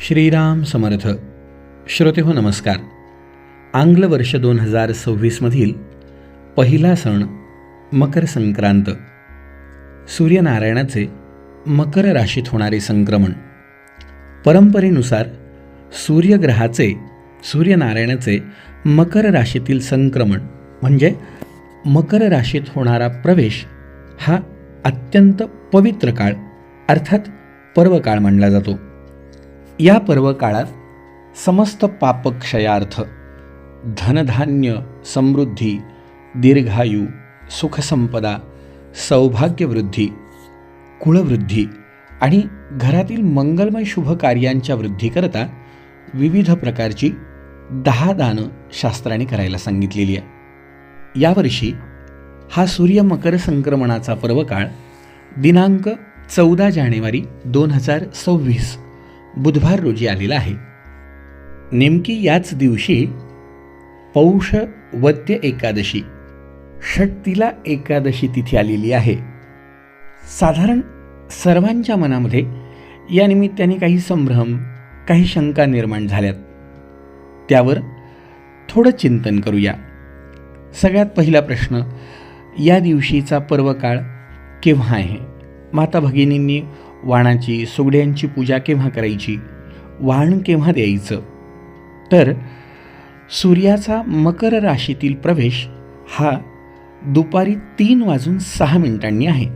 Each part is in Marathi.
श्रीराम समर्थ. श्रोते हो नमस्कार. आंग्ल वर्ष दोन हजार सव्वीसमधील पहिला सण मकर संक्रांत. सूर्यनारायणाचे मकर राशीत होणारे संक्रमण. परंपरेनुसार सूर्यग्रहाचे सूर्यनारायणाचे मकर राशीतील संक्रमण म्हणजे मकर राशीत होणारा प्रवेश हा अत्यंत पवित्र काळ अर्थात पर्वकाळ मानला जातो. या पर्वकाळात समस्त पापक्षयार्थ धनधान्य समृद्धी दीर्घायू सुखसंपदा सौभाग्यवृद्धी कुळवृद्धी आणि घरातील मंगलमय शुभ कार्यांच्या वृद्धीकरता विविध प्रकारची दहा दानं शास्त्राने करायला सांगितलेली आहे. यावर्षी हा सूर्य मकर संक्रमणाचा पर्वकाळ दिनांक चौदा जानेवारी दोन हजार सव्वीस बुधवार रोजी आलेला आहे. नेमकी याच दिवशी पौष वद्य एकादशी षटतीला एकादशी तिथी आलेली आहे. साधारण सर्वांच्या मनामध्ये या निमित्ताने काही संभ्रम काही शंका निर्माण झाल्यात. त्यावर थोडं चिंतन करूया. सगळ्यात पहिला प्रश्न या दिवशीचा पर्वकाळ केव्हा आहे? माता भगिनींनी वाणाची सुगड्यांची पूजा केव्हा करायची? वाण केव्हा द्यायचं? तर सूर्याचा मकर राशीतील प्रवेश हा दुपारी तीन वाजून सहा मिनिटांनी आहे.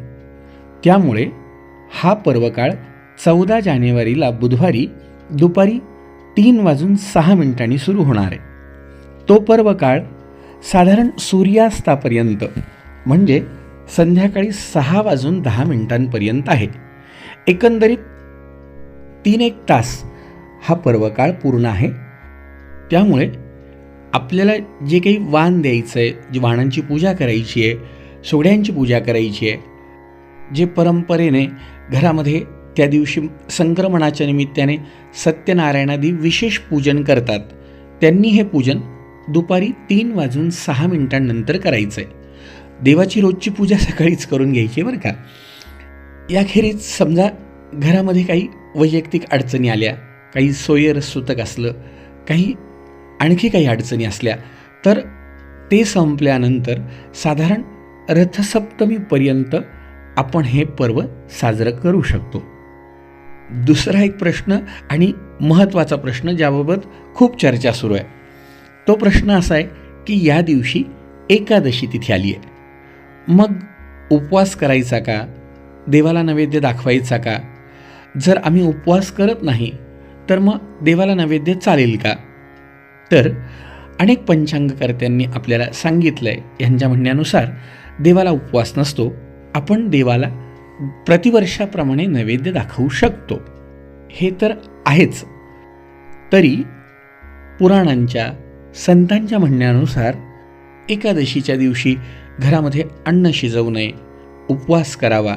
त्यामुळे हा पर्वकाळ चौदा जानेवारीला बुधवारी दुपारी तीन वाजून सहा मिनिटांनी सुरू होणार आहे. तो पर्वकाळ साधारण सूर्यास्तापर्यंत म्हणजे संध्याकाळी सहा वाजून दहा मिनिटांपर्यंत आहे. एकंदरीत तीन एक तास हा पर्वकाळ पूर्ण आहे. त्यामुळे आपल्याला जे काही वाण द्यायचं आहे जी वाणांची पूजा करायची आहे सोड्यांची पूजा करायची आहे जे परंपरेने घरामध्ये त्या दिवशी संक्रमणाच्या निमित्ताने सत्यनारायणादी विशेष पूजन करतात त्यांनी हे पूजन दुपारी तीन वाजून सहा मिनिटांनंतर करायचं आहे देवाची रोजची पूजा सकाळीच करून घ्यायची बरं का. याखेरीज समजा घरामध्ये काही वैयक्तिक अडचणी आल्या काही सोयरसूतक असलं काही आणखी काही अडचणी असल्या तर ते संपल्यानंतर साधारण रथसप्तमीपर्यंत आपण हे पर्व साजरं करू शकतो. दुसरा एक प्रश्न आणि महत्त्वाचा प्रश्न ज्याबाबत खूप चर्चा सुरू आहे. तो प्रश्न असा आहे की या दिवशी एकादशी तिथे आली आहे मग उपवास करायचा का? देवाला नैवेद्य दाखवायचा का? जर आम्ही उपवास करत नाही तर मग देवाला नैवेद्य चालेल का? तर अनेक पंचांगकर्त्यांनी आपल्याला सांगितलं आहे यांच्या म्हणण्यानुसार देवाला उपवास नसतो आपण देवाला प्रतिवर्षाप्रमाणे नैवेद्य दाखवू शकतो. हे तर आहेच. तरी पुराणांच्या संतांच्या म्हणण्यानुसार एकादशीच्या दिवशी घरामध्ये अन्न शिजवू नये उपवास करावा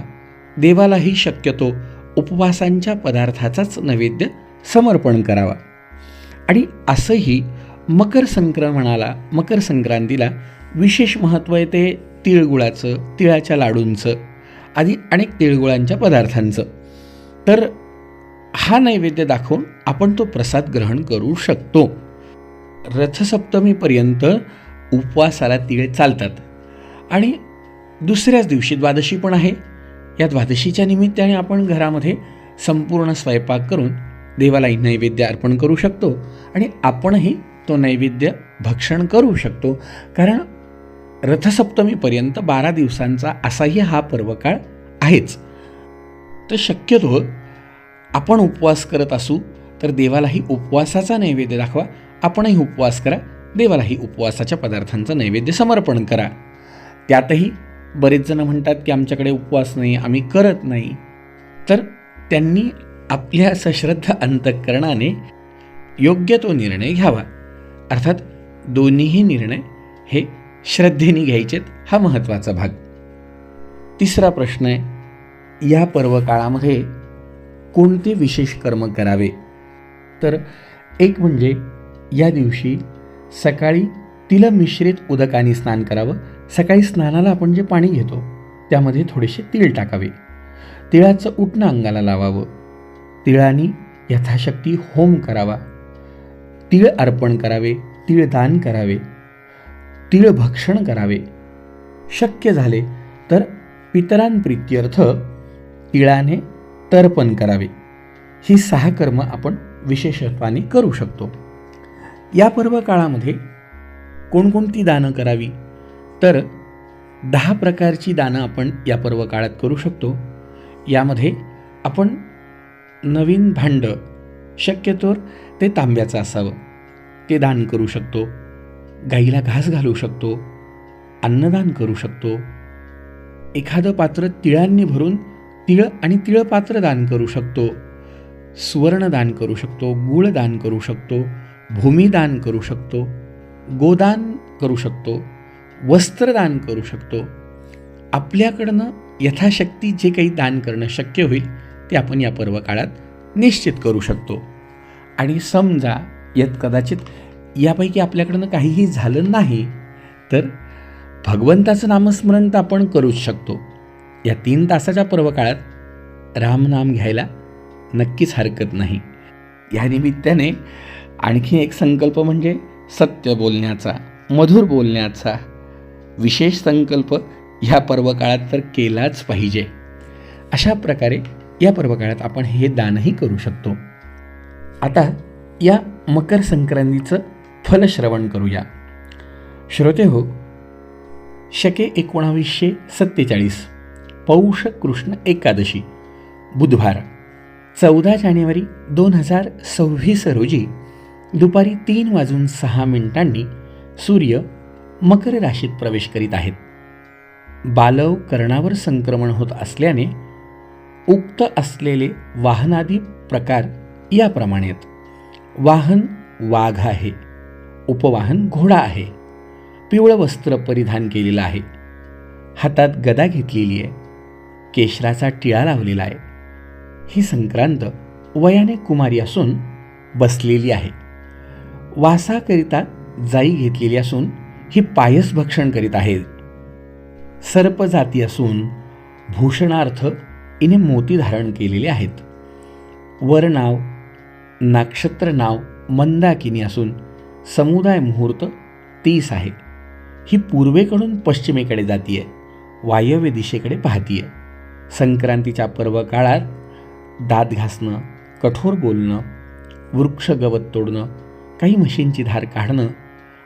देवालाही शक्यतो उपवासांच्या पदार्थाचाच नैवेद्य समर्पण करावा. आणि असंही मकर संक्रमणाला मकर संक्रांतीला विशेष महत्त्व आहे ते तिळगुळाचं तिळाच्या लाडूंचं आदी अनेक तिळगुळांच्या पदार्थांचं. तर हा नैवेद्य दाखवून आपण तो प्रसाद ग्रहण करू शकतो. रथसप्तमीपर्यंत उपवासाला तिळ चालतात. आणि दुसऱ्याच दिवशी द्वादशी पण आहे. या द्वादशीच्या निमित्ताने आपण घरामध्ये संपूर्ण स्वयंपाक करून देवालाही नैवेद्य अर्पण करू शकतो आणि आपणही तो नैवेद्य भक्षण करू शकतो. कारण रथसप्तमीपर्यंत बारा दिवसांचा असाही हा पर्वकाळ आहेच. तर शक्यतो आपण उपवास करत असू तर देवालाही उपवासाचा नैवेद्य दाखवा आपणही उपवास करा देवालाही उपवासाच्या पदार्थांचं नैवेद्य समर्पण करा. त्यातही बरेच जण म्हणतात की आमच्याकडे उपवास नाही आम्ही करत नाही. तर त्यांनी आपल्या सश्रद्ध अंतःकरणाने योग्य तो निर्णय घ्यावा. अर्थात दोन्हीही निर्णय हे श्रद्धेने घ्यायचेत हा महत्त्वाचा भाग. तिसरा प्रश्न आहे या पर्वकाळामध्ये कोणते विशेष कर्म करावे? तर एक म्हणजे या दिवशी सकाळी तिल मिश्रित उदकाने स्नान करावं सकाळी स्नानाला आपण जे पाणी घेतो त्यामध्ये थोडेसे तीळ टाकावे. तिळाचं उठणं अंगाला लावावं. तिळाने यथाशक्ती होम करावा. तीळ अर्पण करावे तीळ दान करावे. तीळ भक्षण करावे. शक्य झाले तर पितरांप्रित्यर्थ तिळाने तर्पण करावे. ही सहा कर्म आपण विशेषत्वाने करू शकतो. या पर्व काळामध्ये कोणकोणती दानं करावी? तर दहा प्रकारची दानं आपण या पर्व काळात करू शकतो. यामध्ये आपण नवीन भांडं शक्यतोर ते तांब्याचं असावं. ते दान करू शकतो. गाईला घास घालू शकतो. अन्नदान करू शकतो. एखादं पात्र तिळांनी भरून तिळ आणि तिळपात्र दान करू शकतो. सुवर्ण दान करू शकतो. गुळ दान करू शकतो. भूमिदान करू शकतो. गोदान करू शकतो. वस्त्रदान करू शकतो. आपल्याकडनं यथाशक्ती जे काही दान करणं शक्य होईल ते आपण या पर्व काळात निश्चित करू शकतो. आणि समजा यात कदाचित यापैकी आपल्याकडनं काहीही झालं नाही तर भगवंताचं नामस्मरण तर आपण करूच शकतो. या तीन तासाच्या पर्व काळात रामनाम घ्यायला नक्कीच हरकत नाही. या निमित्ताने आणखी एक संकल्प म्हणजे सत्य बोलण्याचा मधुर बोलण्याचा विशेष संकल्प ह्या पर्वकाळात तर केलाच पाहिजे. अशा प्रकारे या पर्वकाळात आपण हे दानही करू शकतो. आता या मकर संक्रांतीचं फलश्रवण करूया. श्रोते हो शके एकोणावीसशे सत्तेचाळीस पौष कृष्ण एकादशी बुधवार चौदा जानेवारी दोन हजार सव्वीस रोजी दुपारी तीन वाजून सहा मिनिटांनी सूर्य मकर राशीत प्रवेश करीत आहेत. बालव कर्णावर संक्रमण होत असल्याने उक्त असलेले वाहनादी प्रकार याप्रमाणे आहेत. वाहन वाघ आहे उपवाहन घोडा आहे पिवळं वस्त्र परिधान केलेलं आहे. हातात गदा घेतलेली आहे केशराचा टिळा लावलेला आहे. ही संक्रांत वयाने कुमारी असून बसलेली आहे. वासाकरिता जाई घेतलेली असून ही पायस भक्षण करीत आहे सर्प जाती असून भूषणार्थ इने मोती धारण केलेले आहेत. वर नाव नक्षत्र नाव मंदाकिनी असून समुदाय मुहूर्त तीस आहे. ही पूर्वेकडून पश्चिमेकडे जातीये वायव्य दिशेकडे पाहतीये. संक्रांतीच्या पर्व काळात दात घासणं कठोर बोलणं वृक्ष गवत तोडणं काही म्हशींची धार काढणं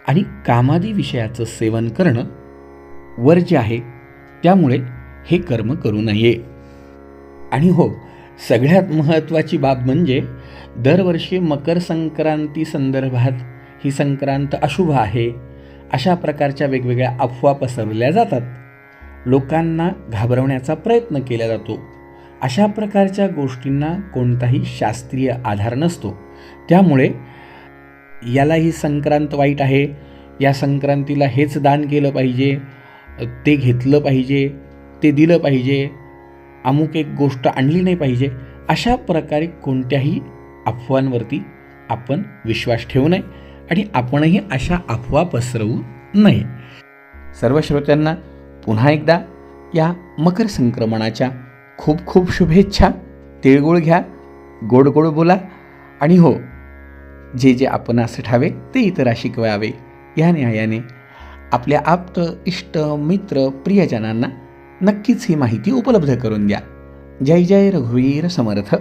आणि कामादी विषयाचं सेवन करणं वर्ज्य आहे त्यामुळे हे कर्म करू नये. आणि हो सगळ्यात महत्त्वाची बाब म्हणजे दरवर्षी मकर संक्रांती संदर्भात ही संक्रांत अशुभ आहे अशा प्रकारच्या वेगवेगळ्या अफवा पसरवल्या जातात. लोकांना घाबरवण्याचा प्रयत्न केला जातो. अशा प्रकारच्या गोष्टींना कोणताही शास्त्रीय आधार नसतो. त्यामुळे याला ही संक्रांत वाईट आहे. या संक्रांतीला हेच दान केलं पाहिजे. ते घेतलं पाहिजे. ते दिलं पाहिजे. अमुक एक गोष्ट आणली नाही पाहिजे. अशा प्रकारे कोणत्याही अफवांवरती आपण विश्वास ठेवू नये आणि आपणही अशा अफवा पसरवू नये. सर्व श्रोत्यांना पुन्हा एकदा या मकर संक्रमणाच्या खूप खूप शुभेच्छा. तिळगुळ घ्या. गोड गोड बोला. आणि हो जे जे आपण असं ठावे ते इतर शिकवावे. या न्यायाने आपल्या आप्त इष्ट मित्र प्रियजनांना नक्कीच ही माहिती उपलब्ध करून द्या. जय जय रघुवीर समर्थ.